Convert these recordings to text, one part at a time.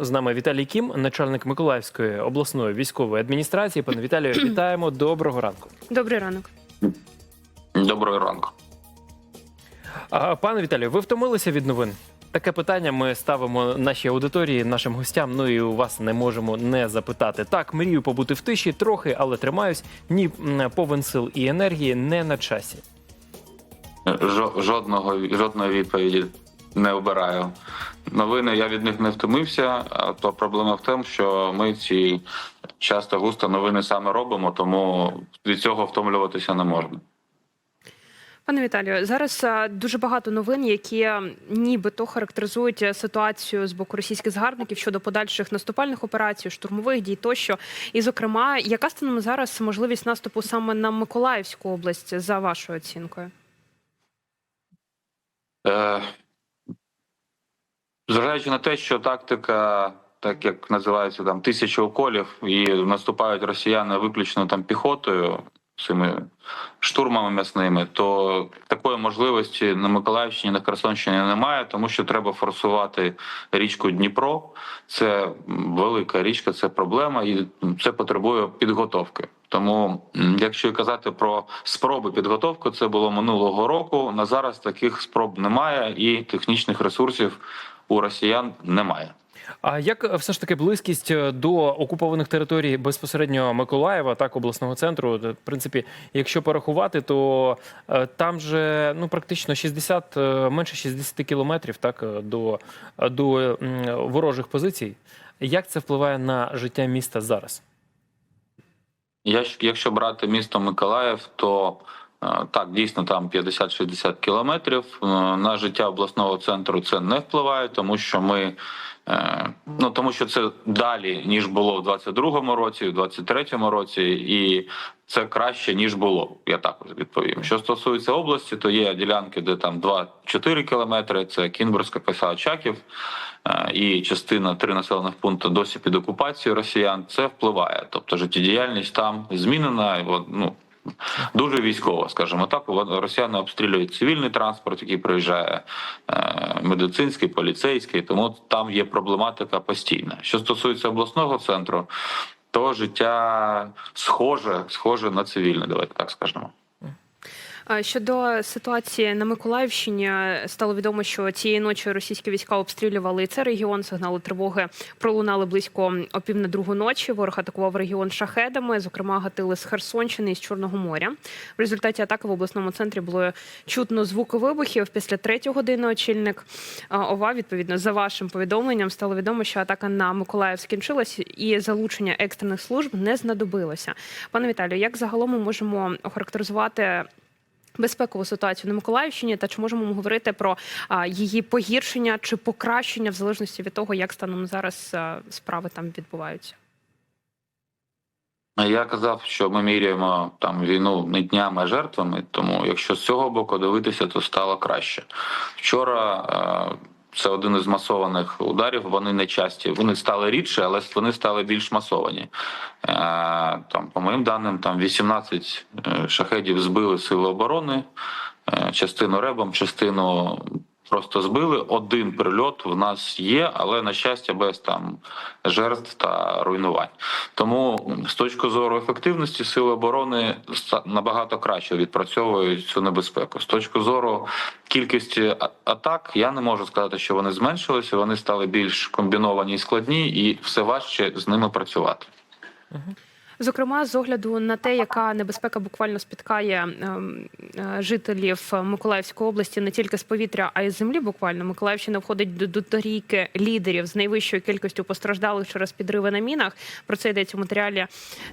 З нами Віталій Кім, начальник Миколаївської обласної військової адміністрації. Пане Віталію, вітаємо. Доброго ранку. Добрий ранок. Доброго ранку. Пане Віталію, ви втомилися від новин? Таке питання ми ставимо нашій аудиторії, нашим гостям. Ну і у вас не можемо не запитати. Так, мрію побути в тиші трохи, але тримаюсь. Ні, повен сил і енергії не на часі. Жо- Жодного жодної відповіді не обираю. Новини я від них не втомився. А то проблема в тому, що ми ці часто густо новини саме робимо, тому від цього втомлюватися не можна. Пане Віталію, зараз е, дуже багато новин, які е, нібито характеризують е, ситуацію з боку російських згарбників щодо подальших наступальних операцій, штурмових дій тощо. І, зокрема, яка станом зараз можливість наступу саме на Миколаївську область за вашою оцінкою? Е, зважаючи на те, що тактика, так як називається там тисяча уколів, і наступають росіяни виключно там піхотою, цими штурмами м'ясними, то такої можливості на Миколаївщині, на Херсонщині немає, тому що треба форсувати річку Дніпро. Це велика річка, це проблема, і це потребує підготовки. Тому, якщо казати про спроби підготовки, це було минулого року. На зараз таких спроб немає, і технічних ресурсів у росіян немає. А як е, все ж таки близькість е, до окупованих територій безпосередньо Миколаєва, так обласного центру? Е, В принципі, якщо порахувати, то там же ну практично 60, е, менше 60 кілометрів, так до, до ворожих позицій. Як це впливає на життя міста зараз? Я Якщо брати місто Миколаїв, то так дійсно там 50-60 кілометрів. Е, На життя обласного центру це не впливає, тому що ми. е, Ну тому що це далі ніж було в 22-му році, в 23-му році, і це краще ніж було. Я також відповім. Що стосується області, то є ділянки, де там 2-4 кілометри. Це Кінбурзька коса Очаків е, і частина три населених пункти досі під окупацією росіян. Це впливає. Тобто життєдіяльність там змінена. Ну дуже військова, скажімо так. Росіяни обстрілюють цивільний транспорт, який приїжджає, е, медицинський, поліцейський. Тому там є проблематика постійна. Що стосується обласного центру, то життя схоже, схоже на цивільне. Давайте так скажемо. Щодо ситуації на Миколаївщині, стало відомо, що цієї ночі російські війська обстрілювали і це регіон. Сигнали тривоги пролунали близько о пів на другу ночі. Ворог атакував регіон шахедами. Зокрема, гатили з Херсонщини і з Чорного моря. В результаті атаки в обласному центрі було чутно звуки вибухів. Після третьої години очільник ОВА, відповідно за вашим повідомленням, стало відомо, що атака на Миколаїв скінчилась і залучення екстрених служб не знадобилося. Пане Віталію, як загалом ми можемо охарактеризувати безпекову ситуацію на Миколаївщині, та чи можемо ми говорити про а, її погіршення чи покращення в залежності від того, як станом зараз а, справи там відбуваються? Я казав, що ми міряємо там війну не днями, а жертвами. Тому, якщо з цього боку дивитися, то стало краще. Вчора е, це один із масованих ударів. Вони не часті. Вони стали рідше, але вони стали більш масовані. Е, Там, по моїм даним, там 18 е, шахедів збили сили оборони, е, частину ребом, частину. Просто збили один прильот в нас є, але на щастя без там жертв та руйнувань. Тому з точки зору ефективності сили оборони набагато краще відпрацьовують цю небезпеку. З точки зору кількості атак, я не можу сказати, що вони зменшилися. Вони стали більш комбіновані і складні, і все важче з ними працювати. Зокрема, з огляду на те, яка небезпека буквально спіткає ем, е, жителів Миколаївської області не тільки з повітря, а й з землі. Буквально Миколаївщина входить до, до лідерів з найвищою кількістю постраждалих через підриви на мінах. Про це йдеться в матеріалі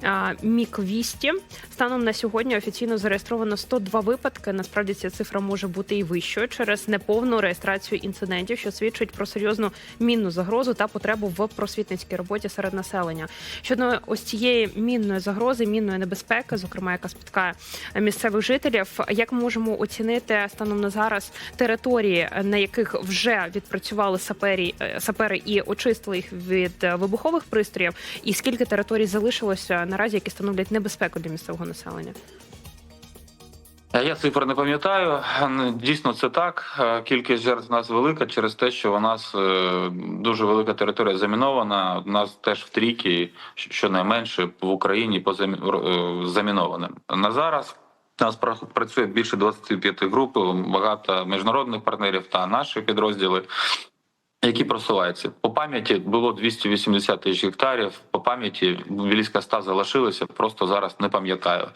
е, Мік Вісті. Станом на сьогодні офіційно зареєстровано 102 випадки. Насправді ця цифра може бути і вищою через неповну реєстрацію інцидентів, що свідчить про серйозну мінну загрозу та потребу в просвітницькій роботі серед населення. Щодо ось цієї мінної загрози, мінної небезпеки, зокрема, яка спіткає місцевих жителів, як ми можемо оцінити станом на зараз території, на яких вже відпрацювали сапері, е, сапери і очистили їх від е, вибухових пристроїв, і скільки територій залишилося наразі, які становлять небезпеку для місцевого населення? Е, Я цифр не пам'ятаю. Е, Дійсно, це так. Е, Кількість жертв у нас велика через те, що у нас дуже велика територія замінована. У нас теж в трійки, щонайменше в Україні по замі- замінованим. На зараз у нас пра- працює більше 25 груп, багато міжнародних партнерів та наші підрозділи. Які просуваються по пам'яті було 280 тисяч гектарів. По пам'яті близько 100 залишилося. Просто зараз не пам'ятаю.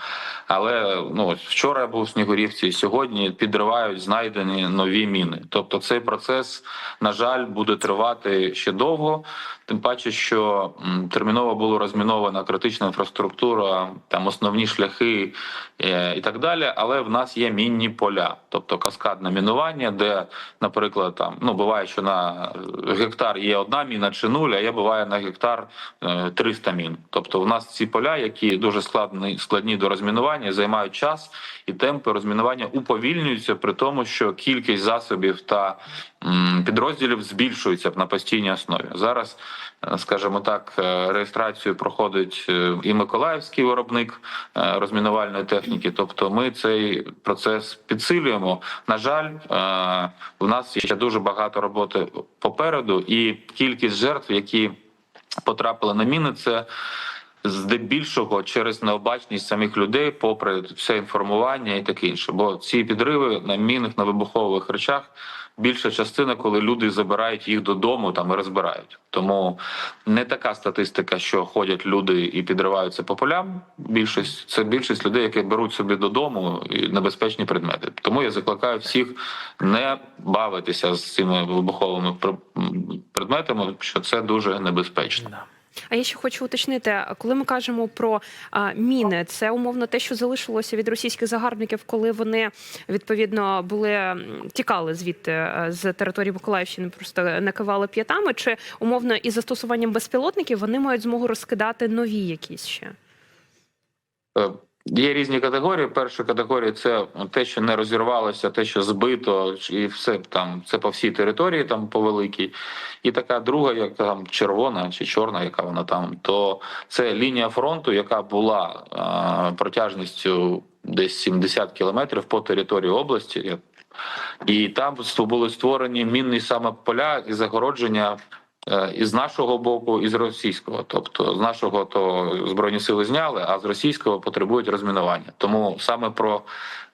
Але ну вчора я був у Снігурівці, сьогодні підривають знайдені нові міни. Тобто цей процес, на жаль, буде тривати ще довго. Тим паче, що терміново було розмінована критична інфраструктура, там основні шляхи е, і так далі. Але в нас є мінні поля, тобто каскадне мінування, де, наприклад, там ну буває, що на гектар є одна міна чи нуль, а є буває на гектар е, 300 мін. Тобто, в нас ці поля, які дуже складні, складні до розмінування, займають час і темпи розмінування уповільнюються, при тому, що кількість засобів та підрозділів збільшується на постійній основі. Зараз, е, скажімо так, е, реєстрацію проходить е, і Миколаївський виробник розмінувальної техніки. Тобто, ми цей процес підсилюємо. На жаль, в нас ще дуже багато роботи попереду, і кількість жертв, які потрапили на міни, це здебільшого через необачність самих людей, попри все інформування і таке інше. Бо ці підриви на мінах на вибухових речах більша частина, коли люди забирають їх додому там і розбирають. Тому не така статистика, що ходять люди і підриваються по полям. Більшість це більшість людей, які беруть собі додому і небезпечні предмети. Тому я закликаю всіх не бавитися з цими вибуховими пр- предметами, що це дуже небезпечно. А я ще хочу уточнити, коли ми кажемо про а, міни, це умовно те, що залишилося від російських загарбників, коли вони відповідно були тікали звідти е, з території Миколаївщини, просто накивали п'ятами, чи умовно із застосуванням безпілотників вони мають змогу розкидати нові якісь ще. Є різні категорії. Перша категорія це те, що не розірвалося, те, що збито, і все там це по всій території, там по великій. І така друга, як там червона чи чорна, яка вона там, то це лінія фронту, яка була е, протяжністю десь 70 кілометрів по території області. І там були створені мінні саме поля і загородження е, і з нашого боку, і з російського. Тобто з нашого то збройні сили зняли, а з російського потребують розмінування. Тому саме про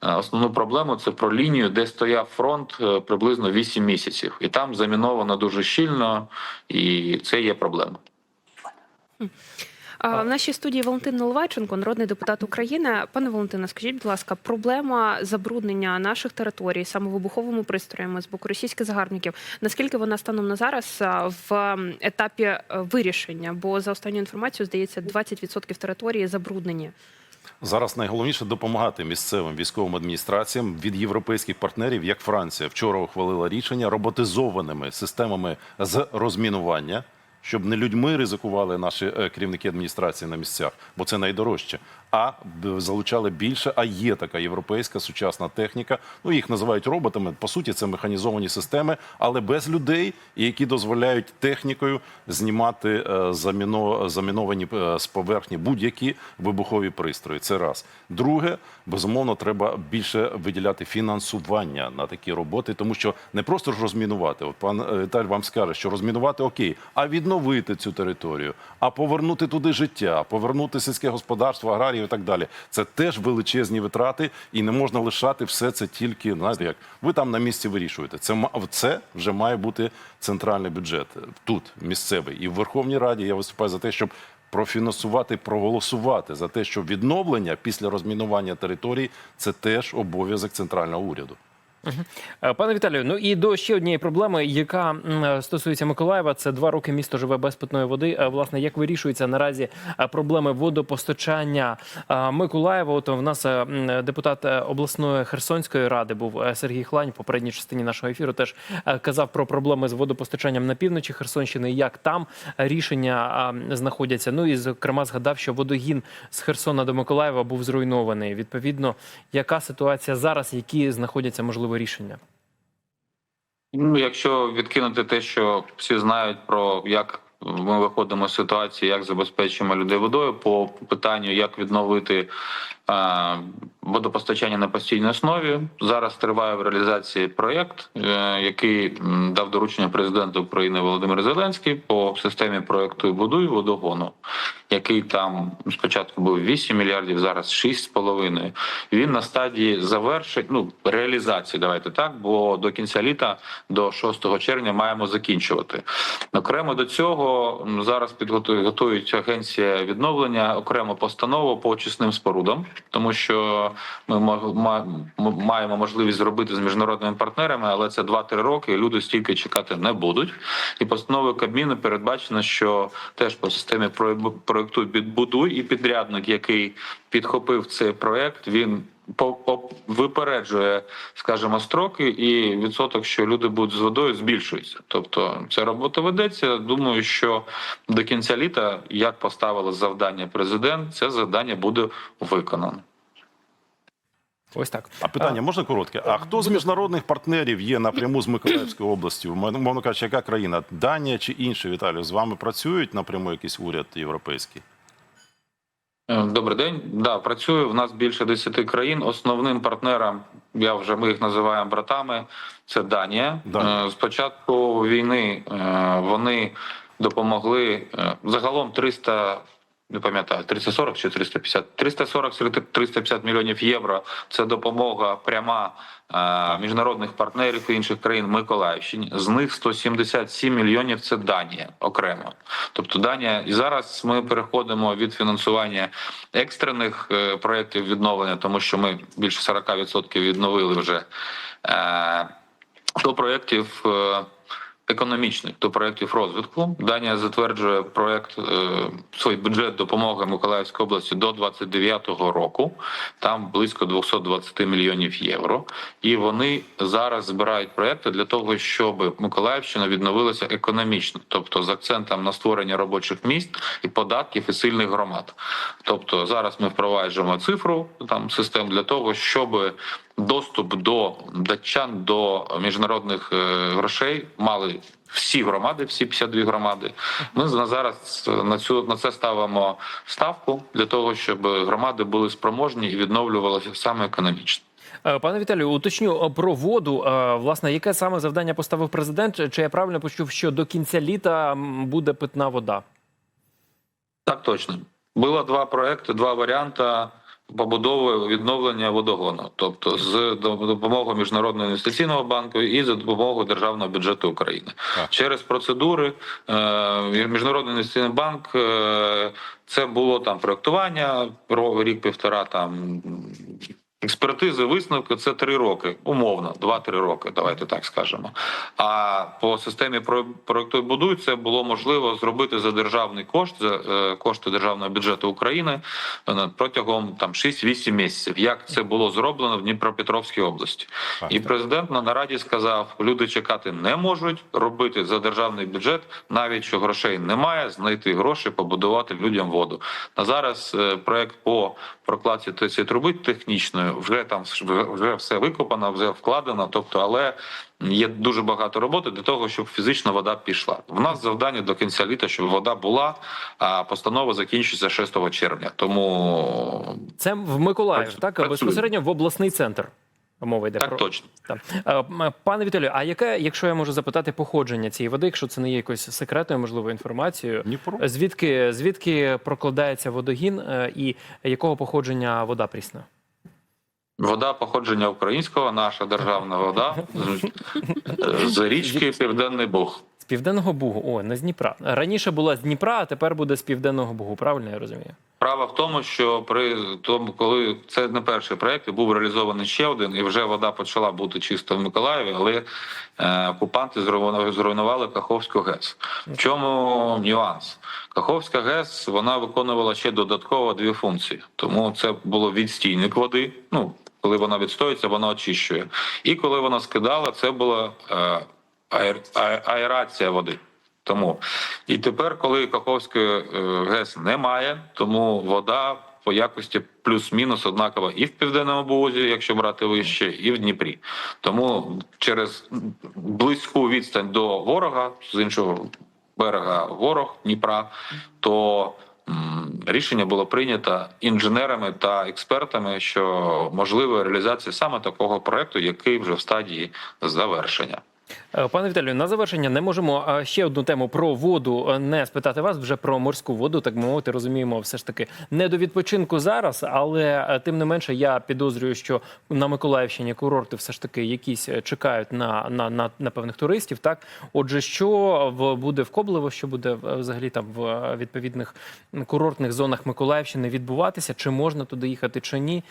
е, основну проблему це про лінію, де стояв фронт е, приблизно 8 місяців, і там заміновано дуже щільно, і це є проблема. В нашій студії Валентин Наливайченко, народний депутат України. Пане Валентине, скажіть, будь ласка, проблема забруднення наших територій саме вибуховими пристроями з боку російських загарбників. Наскільки вона станом на зараз в етапі е, вирішення? Бо за останню інформацію здається, 20% території забруднені. Зараз найголовніше допомагати місцевим військовим адміністраціям від європейських партнерів, як Франція вчора ухвалила рішення роботизованими системами з розмінування, щоб не людьми ризикували наші е, керівники адміністрації на місцях, бо це найдорожче. А залучали більше. А є така європейська сучасна техніка. Ну їх називають роботами. По суті, це механізовані системи, але без людей, які дозволяють технікою знімати е, заміно, заміновані е, з поверхні будь-які вибухові пристрої. Це раз. Друге, безумовно, треба більше виділяти фінансування на такі роботи, тому що не просто ж розмінувати. От пан е, Віталь вам скаже, що розмінувати окей, а відновити цю територію, а повернути туди життя, повернути сільське господарство, аграрію і так далі. Це теж величезні витрати, і не можна лишати все це тільки знаєте, як ви там на місці вирішуєте. Це це вже має бути центральний бюджет тут, місцевий. І в Верховній Раді я виступаю за те, щоб профінансувати, проголосувати за те, що відновлення після розмінування територій це теж обов'язок центрального уряду. Е, Пане Віталію, ну і до ще однієї проблеми, яка стосується Миколаєва, це два роки місто живе без питної води. Е, Власне, як вирішуються наразі е, проблеми водопостачання е, Миколаєва? От в нас е, депутат е, обласної Херсонської ради був е, Сергій Хлань. В попередній частині нашого ефіру теж е, казав про проблеми з водопостачанням на півночі Херсонщини. Як там рішення е, знаходяться? Ну і зокрема згадав, що водогін з Херсона до Миколаєва був зруйнований. Відповідно, яка ситуація зараз, які знаходяться можливо рішення? Ну, якщо відкинути те, що всі знають про як ми виходимо з ситуації, як забезпечимо людей водою по питанню, як відновити водопостачання на постійній основі. Зараз триває в реалізації проєкт, е, який дав доручення президенту України Володимир Зеленський по системі проєкту «Будуй водогону, який там спочатку був 8 мільярдів, зараз 6,5. Він на стадії завершень, ну реалізації. Давайте так, бо до кінця літа, до 6 червня, маємо закінчувати. Окремо до цього зараз підготує готують агенція відновлення окремо постанову по очисним спорудам, тому що ми маємо можливість зробити з міжнародними партнерами, але це 2-3 роки. і Люди стільки чекати не будуть. І постановою Кабміну передбачено, що теж по системі про- проекту «Підбудуй» і підрядник, який підхопив цей проект, він випереджує, скажімо, строки, і відсоток, що люди будуть з водою, збільшується. Тобто ця робота ведеться. Думаю, що до кінця літа, як поставили завдання президент, це завдання буде виконано. Ось так. А питання можна коротке? А хто з міжнародних партнерів є напряму з Миколаївської області? Мовно кажучи, яка країна? Данія чи інші, Віталію, з вами працюють напряму якийсь уряд європейський? Е, Добрий день. Да, працюю. В нас більше 10 країн. Основним партнером, я вже ми їх називаємо братами. Це Данія. Да. Е, З початку війни е, вони допомогли загалом 300, не пам'ятаю, 340 чи 350, 340 350 мільйонів євро. Це допомога пряма е, міжнародних партнерів і інших країн Миколаївщині. З них 177 мільйонів це Данія окремо. Тобто Данія і зараз ми переходимо від фінансування екстрених е, проєктів відновлення, тому що ми більше 40% відновили вже е, до проєктів. е, Економічних до проєктів розвитку Данія затверджує проєкт е, свій бюджет допомоги Миколаївській області до 29-го року. Там близько 220 мільйонів євро. І вони зараз збирають проекти для того, щоб Миколаївщина відновилася економічно, тобто з акцентом на створення робочих місць і податків і сильних громад. Тобто зараз ми впроваджуємо цифру там систем для того, щоб доступ до датчан до міжнародних е, грошей мали всі громади, всі 52 громади. Ми на зараз на цю на це ставимо ставку для того, щоб громади були спроможні і відновлювалися саме економічно. Е, Пане Віталію, уточню е, про воду. Власне, яке саме завдання поставив президент? Чи я правильно почув, що до кінця літа буде питна вода? Так точно було два проекти, два варіанти побудови відновлення водогону, тобто з допомогою міжнародного інвестиційного банку і за допомогою державного бюджету України Так. через процедури. е, Міжнародний інвестиційний банк е, це було там проектування про рік півтора там. Експертизи, висновки це три роки, умовно, два-три роки. Давайте так скажемо. А по системі про- проекту будуй це було можливо зробити за державний кошт, за е, кошти державного бюджету України е, протягом там 6-8 місяців. Як це було зроблено в Дніпропетровській області? Так, І президент на нараді сказав: люди чекати не можуть робити за державний бюджет, навіть що грошей немає, знайти гроші, побудувати людям воду. На зараз е, проект по прокладці цієї труби технічної вже там вже все викопано, вже вкладено. Тобто, але є дуже багато роботи для того, щоб фізично вода пішла. В нас завдання до кінця літа, щоб вода була, а постанова закінчиться 6 червня. Тому Це в Миколаїв, так безпосередньо в обласний центр. Мова йде так про точно. Так. Е, Пане Віталію, а яке, якщо я можу запитати, походження цієї води, якщо це не є якоюсь секретною, можливо, інформацією, Дніпро? звідки, звідки прокладається водогін е, і якого походження вода прісна? Вода походження українського, наша державна вода з, з річки Південний Буг. Південного Бугу, о, не з Дніпра. Раніше була з Дніпра, а тепер буде з Південного Бугу. Правильно я розумію? Справа в тому, що при тому, коли це не перший проект, був реалізований ще один, і вже вода почала бути чисто в Миколаєві, але е, окупанти зруйнували, Каховську ГЕС. В чому нюанс? Каховська ГЕС вона виконувала ще додатково дві функції, тому це було відстійник води. Ну коли вона відстоюється, вона очищує. І коли вона скидала, це була е, аер, аерація води. Тому і тепер, коли Каховської е, ГЕС немає, тому вода по якості плюс-мінус однакова і в південному Бузі, якщо брати вище, і в Дніпрі. Тому через близьку відстань до ворога з іншого берега ворог Дніпра, то рішення було прийнято інженерами та експертами, що можлива реалізація саме такого проекту, який вже в стадії завершення. Е, Пане Віталію, на завершення не можемо ще одну тему про воду е, не спитати вас вже про морську воду. Так мовити, розуміємо, все ж таки не до відпочинку зараз, але е, тим не менше я підозрюю, що на Миколаївщині курорти все ж таки якісь чекають на, на, на, на певних туристів. Так, отже, що в буде в Коблево, що буде взагалі там в відповідних курортних зонах Миколаївщини відбуватися? Чи можна туди їхати, чи ні?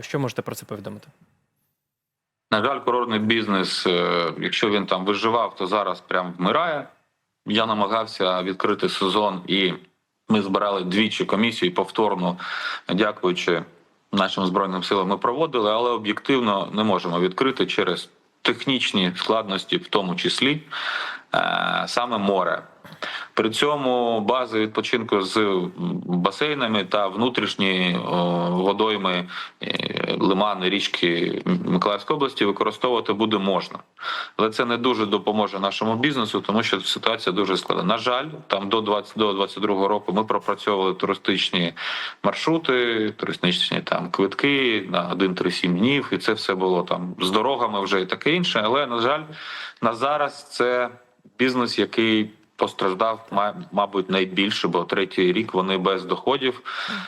Що можете про це повідомити? На жаль, курортний бізнес, е, якщо він там виживав, то зараз прям вмирає. Я намагався відкрити сезон, і ми збирали двічі комісію і повторно, дякуючи нашим збройним силам, ми проводили, але об'єктивно не можемо відкрити через технічні складності, в тому числі е, саме море. При цьому бази відпочинку з басейнами та внутрішні водойми, е, лимани, річки Миколаївської області використовувати буде можна. Але це не дуже допоможе нашому бізнесу, тому що ситуація дуже складна. На жаль, там до 20, до 22 року ми пропрацьовували туристичні маршрути, туристичні там квитки на 1-3-7 днів, і це все було там з дорогами вже і таке інше. Але на жаль, на зараз це бізнес, який постраждав, ма- мабуть, найбільше, бо третій рік вони без доходів,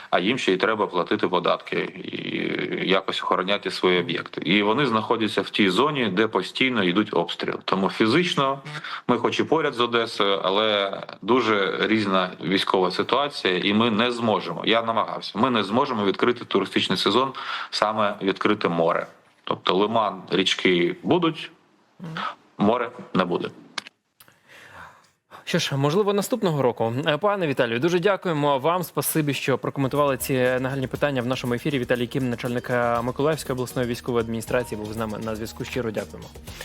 а їм ще й треба платити податки і якось охороняти свої об'єкти. І вони знаходяться в тій зоні, де постійно йдуть обстріли. Тому фізично ми, хоч і поряд з Одесою, але дуже різна військова ситуація, і ми не зможемо. Я намагався. Ми не зможемо відкрити туристичний сезон, саме відкрите море. Тобто лиман, річки будуть, море не буде. Що ж, можливо, наступного року. Е, Пане Віталію, дуже дякуємо вам. Спасибі, що прокоментували ці нагальні питання в нашому ефірі. Віталій Кім, начальник е, Миколаївської обласної військової адміністрації, був з нами на зв'язку. Щиро дякуємо.